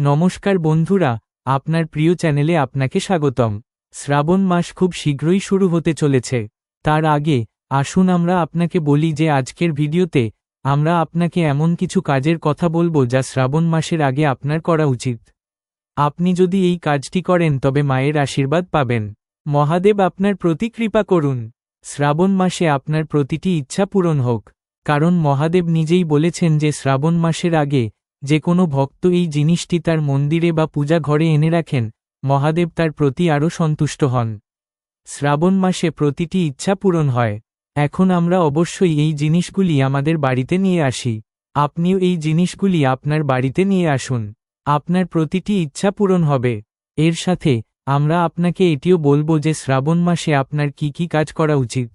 নমস্কার বন্ধুরা, আপনার প্রিয় চ্যানেলে আপনাকে স্বাগতম। শ্রাবণ মাস খুব শীঘ্রই শুরু হতে চলেছে। তার আগে, আসুন আমরা আপনাকে বলি যে আজকের ভিডিওতে আমরা আপনাকে এমন কিছু কাজের কথা বলব যা শ্রাবণ মাসের আগে আপনার করা উচিত। আপনি যদি এই কাজটি করেন তবে মায়ের আশীর্বাদ পাবেন। মহাদেব আপনার প্রতি কৃপা করুন। শ্রাবণ মাসে আপনার প্রতিটি ইচ্ছা পূরণ হোক। কারণ মহাদেব নিজেই বলেছেন যে শ্রাবণ মাসের আগে যে কোনো ভক্ত এই জিনিসটি তার মন্দিরে বা পূজা ঘরে এনে রাখেন, মহাদেব তার প্রতি আরও সন্তুষ্ট হন। শ্রাবণ মাসে প্রতিটি ইচ্ছা পূরণ হয়। এখন আমরা অবশ্যই এই জিনিসগুলি আমাদের বাড়িতে নিয়ে আসি। আপনিও এই জিনিসগুলি আপনার বাড়িতে নিয়ে আসুন। আপনার প্রতিটি ইচ্ছা পূরণ হবে। এর সাথে, আমরা আপনাকে এটিও বলব যে শ্রাবণ মাসে আপনার কি কি কাজ করা উচিত।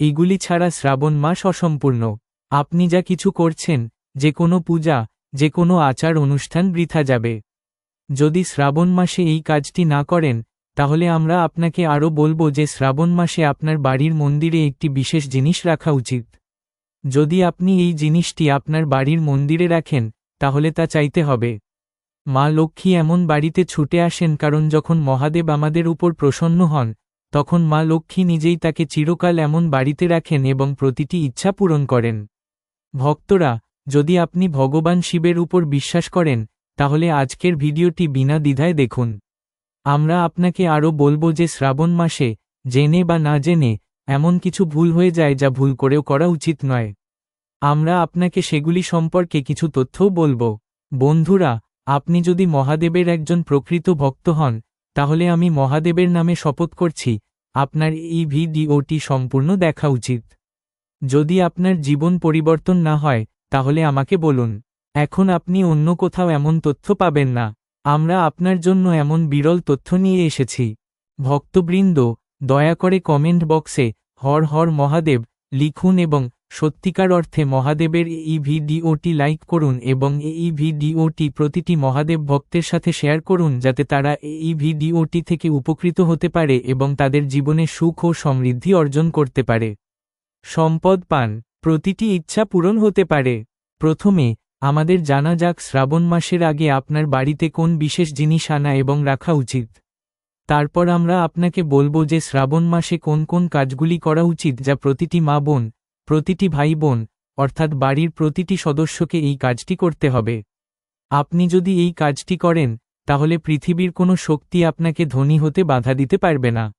এগুলি ছাড়া শ্রাবণ মাস অসম্পূর্ণ। আপনি যা কিছু করছেন যে কোনো পূজা যে কোনো আচার অনুষ্ঠান বৃথা যাবে। যদি শ্রাবণ মাসে এই কাজটি না করেন, তাহলে আমরা আপনাকে আরও বলব যে শ্রাবণ মাসে আপনার বাড়ির মন্দিরে একটি বিশেষ জিনিস রাখা উচিত। যদি আপনি এই জিনিসটি আপনার বাড়ির মন্দিরে রাখেন, তাহলে তা চাইতে হবে। মা লক্ষ্মী এমন বাড়িতে ছুটে আসেন কারণ যখন মহাদেব আমাদের উপর প্রসন্ন হন, তখন মা লক্ষ্মী নিজেই তাকে চিরকাল এমন বাড়িতে রাখেন এবং প্রতিটি ইচ্ছা পূরণ করেন। ভক্তরা যদি আপনি ভগবান শিবের উপর বিশ্বাস করেন, তাহলে আজকের ভিডিওটি বিনা দ্বিধায় দেখুন। আমরা আপনাকে আরও বলব যে শ্রাবণ মাসে, জেনে বা না জেনে, এমন কিছু ভুল হয়ে যায় যা ভুল করেও করা উচিত নয়। আমরা আপনাকে সেগুলি সম্পর্কে কিছু তথ্যও বলব। বন্ধুরা, আপনি যদি মহাদেবের একজন প্রকৃত ভক্ত হন, তাহলে আমি মহাদেবের নামে শপথ করছি, আপনার এই ভিডিওটি সম্পূর্ণ দেখা উচিত। যদি আপনার জীবন পরিবর্তন না হয় তাহলে আমাকে বলুন, এখন আপনি অন্য কোথাও এমন তথ্য পাবেন না, আমরা আপনার জন্য এমন বিরল তথ্য নিয়ে এসেছি। ভক্তবৃন্দ, দয়া করে কমেন্ট বক্সে, হর হর মহাদেব, লিখুন এবং সত্যিকার অর্থে মহাদেবের এই ভিডিওটি লাইক করুন এবং এই ভিডিওটি প্রতিটি মহাদেব ভক্তের সাথে শেয়ার করুন যাতে তারা এই ভিডিওটি থেকে উপকৃত হতে পারে এবং তাদের জীবনে সুখ ও সমৃদ্ধি অর্জন করতে পারে। সম্পদ পান। প্রতিটি ইচ্ছা পূরণ হতে পারে। প্রথমে, আমাদের জানা যাক শ্রাবণ মাসের আগে আপনার বাড়িতে কোন বিশেষ জিনিস আনা এবং রাখা উচিত। তারপর আমরা আপনাকে বলব যে শ্রাবণ মাসে কোন কোন কাজগুলি করা উচিত যা প্রতিটি মা বোন, প্রতিটি ভাই বোন, অর্থাৎ বাড়ির প্রতিটি সদস্যকে এই কাজটি করতে হবে। আপনি যদি এই কাজটি করেন, তাহলে পৃথিবীর কোনো শক্তি আপনাকে ধনী হতে বাধা দিতে পারবে না।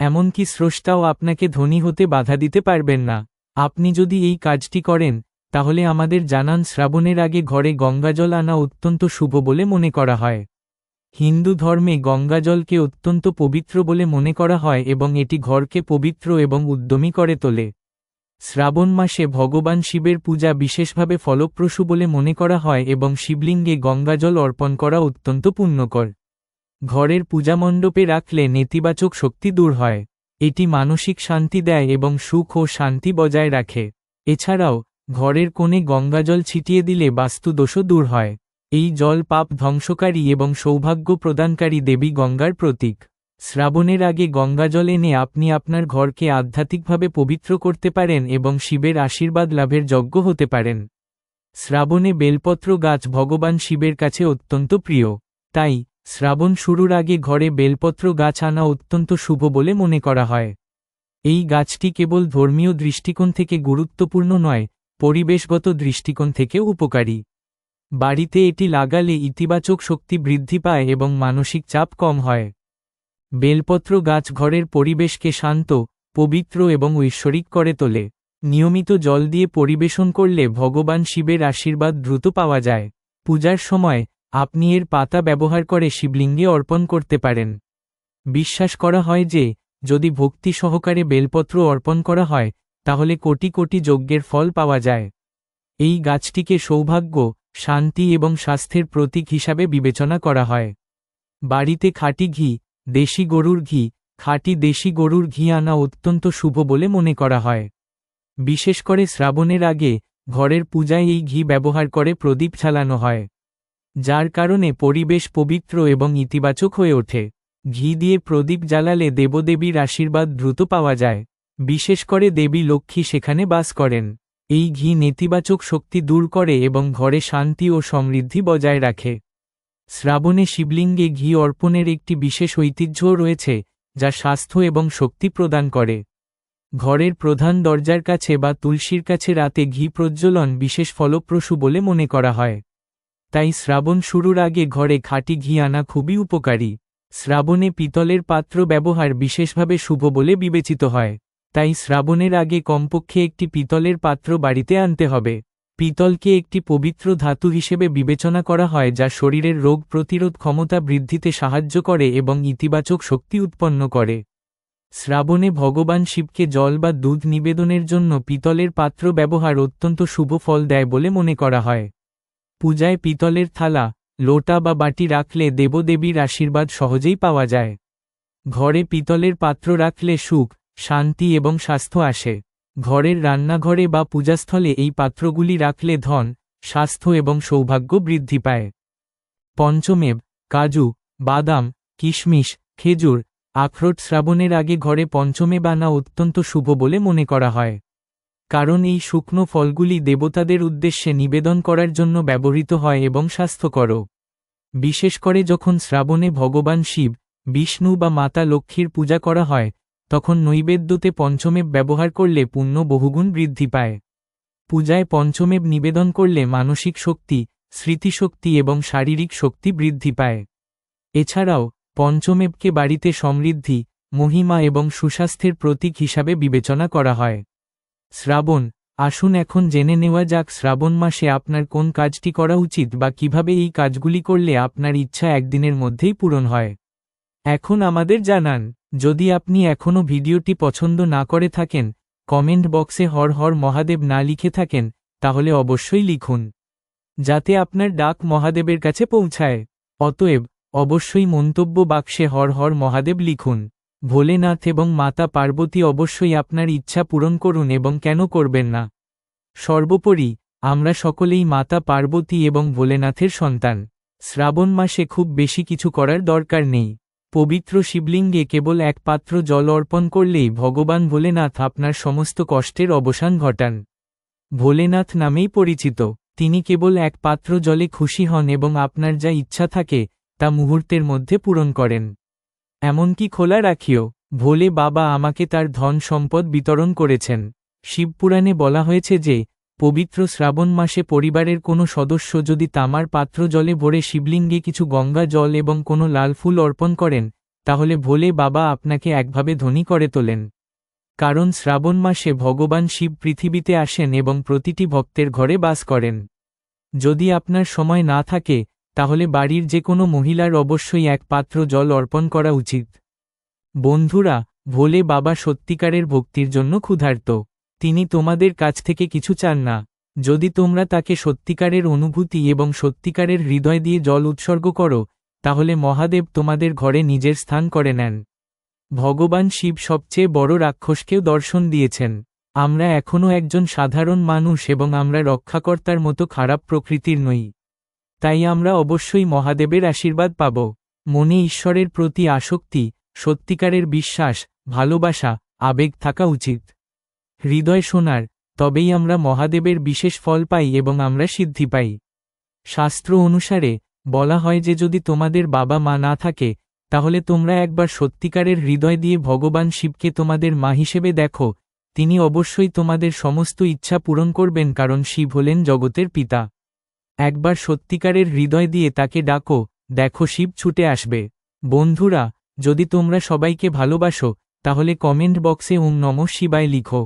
এমনকি স্রষ্টাও আপনাকে ধনী হতে বাধা দিতে পারবেন না। আপনি যদি এই কাজটি করেন, তাহলে আমাদের জানান শ্রাবণের আগে ঘরে গঙ্গাজল আনা অত্যন্ত শুভ বলে মনে করা হয়। হিন্দু ধর্মে গঙ্গাজলকে অত্যন্ত পবিত্র বলে মনে করা হয় এবং এটি ঘরকে পবিত্র এবং উদ্যমী করে তোলে। শ্রাবণ মাসে ভগবান শিবের পূজা বিশেষভাবে ফলপ্রসূ বলে মনে করা হয় এবং শিবলিঙ্গে গঙ্গাজল অর্পণ করা অত্যন্ত পুণ্যকর। ঘরের পূজামণ্ডপে রাখলে নেতিবাচক শক্তি দূর হয়। এটি মানসিক শান্তি দেয় এবং সুখ ও শান্তি বজায় রাখে। এছাড়াও, ঘরের কোণে গঙ্গাজল ছিটিয়ে দিলে বাস্তুদোষও দূর হয়। এই জল পাপ ধ্বংসকারী এবং সৌভাগ্য প্রদানকারী দেবী গঙ্গার প্রতীক। শ্রাবণের আগে গঙ্গাজল এনে আপনি আপনার ঘরকে আধ্যাত্মিকভাবে পবিত্র করতে পারেন এবং শিবের আশীর্বাদ লাভের যজ্ঞ হতে পারেন। শ্রাবণে বেলপত্র গাছ ভগবান শিবের কাছে অত্যন্ত প্রিয়। তাই শ্রাবণ শুরুর আগে ঘরে বেলপত্র গাছ আনা অত্যন্ত শুভ বলে মনে করা হয়। এই গাছটি কেবল ধর্মীয় দৃষ্টিকোণ থেকে গুরুত্বপূর্ণ নয়, পরিবেশগত দৃষ্টিকোণ থেকেও উপকারী। বাড়িতে এটি লাগালে ইতিবাচক শক্তি বৃদ্ধি পায় এবং মানসিক চাপ কম হয়। বেলপত্র গাছ ঘরের পরিবেশকে শান্ত, পবিত্র এবং ঐশ্বরিক করে তোলে। নিয়মিত জল দিয়ে পরিবেশন করলে ভগবান শিবের আশীর্বাদ দ্রুত পাওয়া যায়। পূজার সময় আপনি এর পাতা ব্যবহার করে শিবলিঙ্গে অর্পণ করতে পারেন। বিশ্বাস করা হয় যে, যদি ভক্তি সহকারে বেলপত্র অর্পণ করা হয়, তাহলে কোটি কোটি যজ্ঞের ফল পাওয়া যায়। এই গাছটিকে সৌভাগ্য, শান্তি এবং স্বাস্থ্যের প্রতীক হিসাবে বিবেচনা করা হয়। বাড়িতে খাঁটি ঘি, দেশি গরুর ঘি, খাঁটি দেশি গরুর ঘি আনা অত্যন্ত শুভ বলে মনে করা হয়। বিশেষ করে শ্রাবণের আগে, ঘরের পূজায় এই ঘি ব্যবহার করে প্রদীপ চালানো হয়। যার কারণে পরিবেশ পবিত্র এবং ইতিবাচক হয়ে ওঠে। ঘি দিয়ে প্রদীপ জ্বালালে দেবদেবীর আশীর্বাদ দ্রুত পাওয়া যায়। বিশেষ করে দেবী লক্ষ্মী সেখানে বাস করেন। এই ঘি নেতিবাচক শক্তি দূর করে এবং ঘরে শান্তি ও সমৃদ্ধি বজায় রাখে। শ্রাবণে শিবলিঙ্গে ঘি অর্পণের একটি বিশেষ ঐতিহ্যও রয়েছে, যা স্বাস্থ্য এবং শক্তি প্রদান করে। ঘরের প্রধান দরজার কাছে বা তুলসীর কাছে রাতে ঘি প্রজ্বলন বিশেষ ফলপ্রসূ বলে মনে করা হয়। তাই শ্রাবণ শুরুর আগে ঘরে খাঁটি ঘি আনা খুবই উপকারী। শ্রাবণে পিতলের পাত্র ব্যবহার বিশেষভাবে শুভ বলে বিবেচিত হয়। তাই শ্রাবণের আগে কমপক্ষে একটি পিতলের পাত্র বাড়িতে আনতে হবে। পিতলকে একটি পবিত্র ধাতু হিসেবে বিবেচনা করা হয় যা শরীরের রোগ প্রতিরোধ ক্ষমতা বৃদ্ধিতে সাহায্য করে এবং ইতিবাচক শক্তি উৎপন্ন করে। শ্রাবণে ভগবান শিবকে জল বা দুধ নিবেদনের জন্য পিতলের পাত্র ব্যবহার অত্যন্ত শুভ ফল দেয় বলে মনে করা হয়। পূজায় পিতলের থালা, লোটা বা বাটি রাখলে দেবদেবীর আশীর্বাদ সহজেই পাওয়া যায়। ঘরে পিতলের পাত্র রাখলে সুখ, শান্তি এবং স্বাস্থ্য আসে। ঘরের রান্নাঘরে বা পূজাস্থলে এই পাত্রগুলি রাখলে ধন, স্বাস্থ্য এবং সৌভাগ্য বৃদ্ধি পায়। পঞ্চমেব, কাজু, বাদাম, কিশমিশ, খেজুর, আখরোট শ্রাবণের আগে ঘরে পঞ্চমেব আনা অত্যন্ত শুভ বলে মনে করা হয়। কারণ এই শুকনো ফলগুলি দেবতাদের উদ্দেশ্যে নিবেদন করার জন্য ব্যবহৃত হয় এবং স্বাস্থ্যকর বিশেষ করে যখন শ্রাবণে ভগবান শিব, বিষ্ণু বা মাতা লক্ষ্মীর পূজা করা হয়, তখন নৈবেদ্যতে পঞ্চমেব ব্যবহার করলে পুণ্য বহুগুণ বৃদ্ধি পায়। পূজায় পঞ্চমেব নিবেদন করলে মানসিক শক্তি, স্মৃতিশক্তি এবং শারীরিক শক্তি বৃদ্ধি পায়। এছাড়াও, পঞ্চমেবকে বাড়িতে সমৃদ্ধি, মহিমা এবং সুস্বাস্থ্যের প্রতীক হিসাবে বিবেচনা করা হয়। শ্রাবণ, আসুন এখন জেনে নেওয়া যাক শ্রাবণ মাসে আপনার কোন কাজটি করা উচিত বা কীভাবে এই কাজগুলি করলে আপনার ইচ্ছা একদিনের মধ্যেই পূরণ হয়। এখন আমাদের জানান, যদি আপনি এখনও ভিডিওটি পছন্দ না করে থাকেন, কমেন্ট বক্সে হর হর মহাদেব না লিখে থাকেন, তাহলে অবশ্যই লিখুন। যাতে আপনার ডাক মহাদেবের কাছে পৌঁছায়। অতএব, অবশ্যই মন্তব্য বাক্সে হর হর মহাদেব লিখুন। ভোলেনাথ এবং মাতা পার্বতী অবশ্যই আপনার ইচ্ছা পূরণ করুন এবং কেন করবেন না? সর্বোপরি, আমরা সকলেই মাতা পার্বতী এবং ভোলেনাথের সন্তান। শ্রাবণ মাসে খুব বেশি কিছু করার দরকার নেই। পবিত্র শিবলিঙ্গে কেবল এক পাত্র জল অর্পণ করলেই ভগবান ভোলেনাথ আপনার সমস্ত কষ্টের অবসান ঘটান। ভোলেনাথ নামেই পরিচিত। তিনি কেবল এক পাত্র জলে খুশি হন এবং আপনার যা ইচ্ছা থাকে, তা মুহূর্তের মধ্যে পূরণ করেন। এমনকি খোলা রাখিও, ভোলে বাবা আমাকে তার ধন সম্পদ বিতরণ করেছেন। শিবপুরাণে বলা হয়েছে যে, পবিত্র শ্রাবণ মাসে পরিবারের কোনো সদস্য যদি তামার পাত্র জলে ভরে শিবলিঙ্গে কিছু গঙ্গা জল এবং কোনো লাল ফুল অর্পণ করেন, তাহলে ভোলে বাবা আপনাকে একভাবে ধনী করে তোলেন। কারণ শ্রাবণ মাসে ভগবান শিব পৃথিবীতে আসেন এবং প্রতিটি ভক্তের ঘরে বাস করেন। যদি আপনার সময় না থাকে তাহলে বাড়ির যে কোনো মহিলার অবশ্যই এক পাত্র জল অর্পণ করা উচিত। বন্ধুরা, ভোলে বাবা সত্যিকারের ভক্তির জন্য ক্ষুধার্ত। তিনি তোমাদের কাছ থেকে কিছু চান না। যদি তোমরা তাকে সত্যিকারের অনুভূতি এবং সত্যিকারের হৃদয় দিয়ে জল উৎসর্গ করো, তাহলে মহাদেব তোমাদের ঘরে নিজের স্থান করে নেন। ভগবান শিব সবচেয়ে বড় রাক্ষসকেও দর্শন দিয়েছেন। আমরা এখনও একজন সাধারণ মানুষ এবং আমরা রক্ষাকর্তার মতো খারাপ প্রকৃতির নই। তাই আমরা অবশ্যই মহাদেবের আশীর্বাদ পাব। মনে ঈশ্বরের প্রতি আসক্তি, সত্যিকারের বিশ্বাস, ভালোবাসা, আবেগ থাকা উচিত। হৃদয় শোনার তবেই আমরা মহাদেবের বিশেষ ফল পাই এবং আমরা সিদ্ধি পাই। শাস্ত্র অনুসারে, বলা হয় যে যদি তোমাদের বাবা মা না থাকে, তাহলে তোমরা একবার সত্যিকারের হৃদয় দিয়ে ভগবান শিবকে তোমাদের মা হিসেবে দেখো। তিনি অবশ্যই তোমাদের সমস্ত ইচ্ছা পূরণ করবেন কারণ শিব হলেন জগতের পিতা। একবার সত্যিকারের হৃদয় দিয়ে তাকে ডাকো, দেখো শিব ছুটে আসবে। বন্ধুরা, যদি তোমরা সবাইকে ভালোবাসো, তাহলে কমেন্ট বক্সে ওম নম শিবায় লিখো।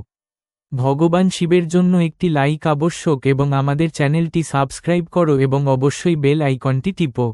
ভগবান শিবের জন্য একটি লাইক আবশ্যক এবং আমাদের চ্যানেলটি সাবস্ক্রাইব করো এবং অবশ্যই বেল আইকনটি টিপো।